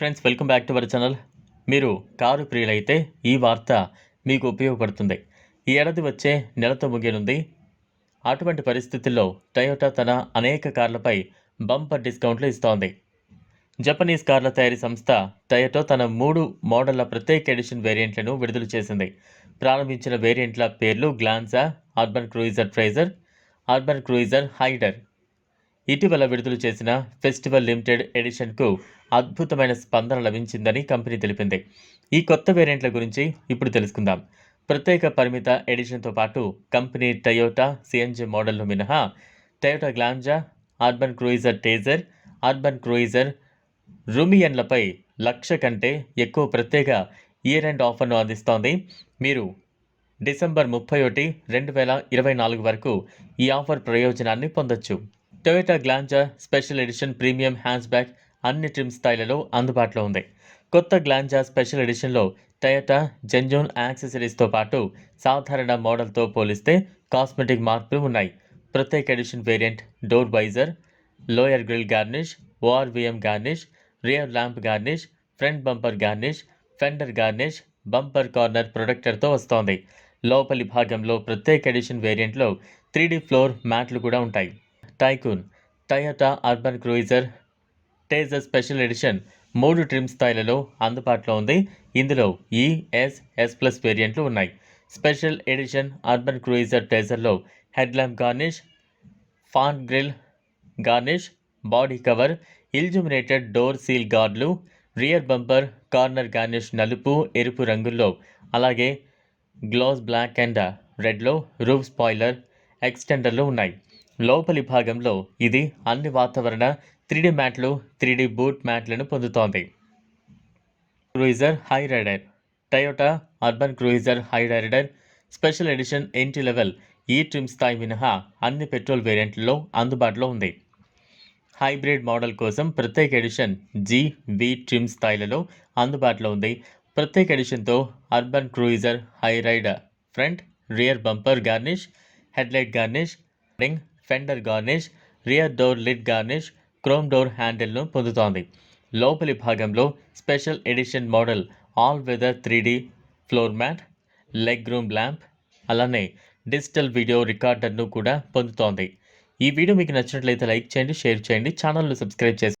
Friends welcome back to our channel మీరు car ప్రియులైతే ఈ వార్త మీకు ఉపయోగపడుతుంది. ఈ ఏడాది వచ్చే నెలతో ముగియనుంది. అటువంటి పరిస్థితుల్లో టయోటా తన అనేక కార్లపై బంపర్ డిస్కౌంట్లు ఇస్తోంది. జపనీస్ కార్ల తయారీ సంస్థ టయోటో తన మూడు మోడళ్ళ ప్రత్యేక ఎడిషన్ వేరియంట్లను విడుదల చేసింది. ప్రారంభించిన వేరియంట్ల పేర్లు Glanza Urban Cruiser Taisor Urban Cruiser Hyryder ఇటీవల విడుదల చేసిన ఫెస్టివల్ లిమిటెడ్ ఎడిషన్కు అద్భుతమైన స్పందన లభించిందని కంపెనీ తెలిపింది. ఈ కొత్త వేరియంట్ల గురించి ఇప్పుడు తెలుసుకుందాం. ప్రత్యేక పరిమిత ఎడిషన్తో పాటు కంపెనీ టయోటా సిఎన్జి మోడల్ను మినహా Toyota Glanza Urban Cruiser Taisor Urban Cruiser రూమియన్లపై లక్ష కంటే ఎక్కువ ప్రత్యేక ఇయర్ ఎండ్ ఆఫర్ను అందిస్తోంది. మీరు డిసెంబర్ ముప్పై ఒకటి రెండు వేల ఇరవై నాలుగు వరకు ఈ ఆఫర్ ప్రయోజనాన్ని పొందొచ్చు. Toyota Glanza special edition premium hands bag అన్ని ట్రిమ్ స్థాయిలలో అందుబాటులో ఉంది. కొత్త గ్లాంజా స్పెషల్ ఎడిషన్లో టయోటా జెన్జోన్ యాక్సెసరీస్తో పాటు సాధారణ మోడల్తో పోలిస్తే కాస్మెటిక్ మార్పులు ఉన్నాయి. ప్రత్యేక edition variant door visor lower grille garnish ORVM garnish rear lamp garnish front bumper garnish fender garnish bumper corner ప్రొడక్టర్తో వస్తోంది. లోపలి భాగంలో ప్రత్యేక ఎడిషన్ వేరియంట్లో త్రీ ఫ్లోర్ మ్యాట్లు కూడా ఉంటాయి. Tycoon Toyota Urban Cruiser Taisor special edition మూడు ట్రిమ్ స్థాయిలలో అందుబాటులో ఉంది. ఇందులో ఈ ఎస్ ఎస్ ప్లస్ వేరియంట్లు ఉన్నాయి. స్పెషల్ ఎడిషన్ అర్బన్ క్రూయిజర్ టేజర్లో head lamp garnish fan grille garnish body cover illuminated door sill గార్డ్లు rear bumper corner garnish నలుపు ఎరుపు రంగుల్లో అలాగే గ్లాస్ బ్లాక్ అండ్ రెడ్లో రూఫ్ స్పాయిలర్ ఎక్స్టెండర్లు ఉన్నాయి. లోపలి భాగంలో ఇది అన్ని వాతావరణ త్రీడీ మ్యాట్లు త్రీడీ బూట్ మ్యాట్లను పొందుతోంది. Cruiser Hyryder. Toyota Urban Cruiser Hyryder. Special edition MT level ఈ ట్రిమ్ స్థాయి మినహా అన్ని పెట్రోల్ వేరియంట్లలో అందుబాటులో ఉంది. హైబ్రిడ్ మోడల్ కోసం ప్రత్యేక ఎడిషన్ జీ వి ట్రిమ్ స్థాయిలలో అందుబాటులో ఉంది. ప్రత్యేక ఎడిషన్తో Urban Cruiser Hyryder. Front rear bumper garnish headlight garnish ring fender garnish rear door lid garnish chrome door హ్యాండిల్ను పొందుతోంది. లోపలి భాగంలో special edition model all weather three floor mat leg room lamp అలానే digital video రికార్డర్ను కూడా పొందుతోంది. ఈ video మీకు నచ్చినట్లయితే లైక్ చేయండి షేర్ చేయండి ఛానల్ను సబ్స్క్రైబ్ చేసి